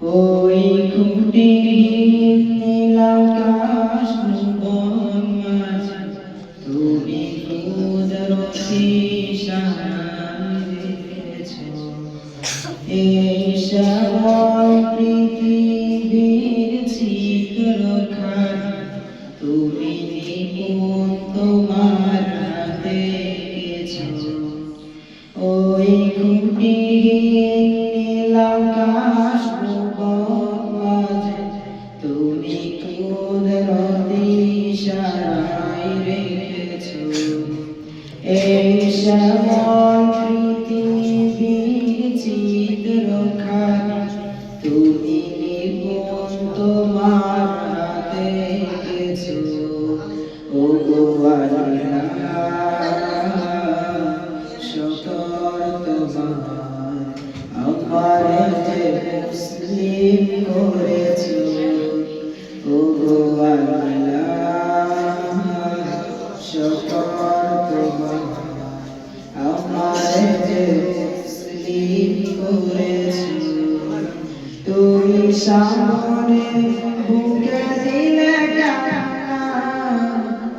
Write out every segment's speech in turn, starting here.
ওই খুঁটির নীলাকাশ ভুবন মাঝে। তুমি এই সময় পৃথিবীর চিত্রখানি। তুমি নিপুণ তোমার। ওই খুঁটিহীন শ্যামল পৃথিবীর চিত্রখানি তুমি নিপুণ তোমার হাতে এঁকেছো। ও শকর তোমার আমার যে মুসলিম করেছ সামনে বুকে দিলে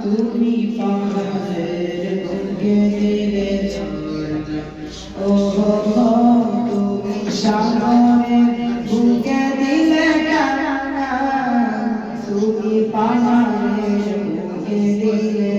তুমি পাহাড়ের বুকে দিলে ও তুমি সামনে বুকে দিলে তুমি পাহাড়ের বুকে দিলে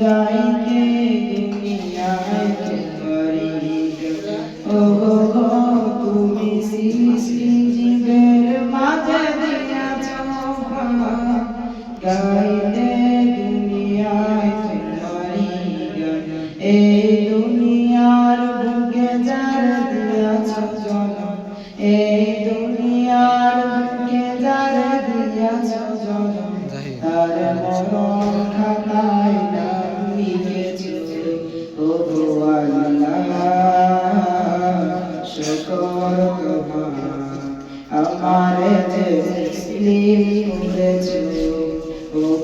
গাইতে দুনিয়ায় ও গো তুমি সৃষ্টি জীবের মাঝে দিয়াছ গাইতে দুনিয়ায় তোমারি এই দুনিয়ার বুকে যার দিয়াছ জনম এই দুনিয়ার বুকে যার দিয়াছ জনম তার মরণ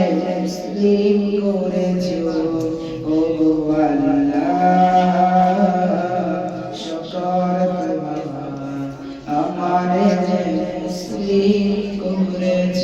যে করেছ ও গো আল্লাহ শকর তোমার আমারে যে মুসলিম করেছ।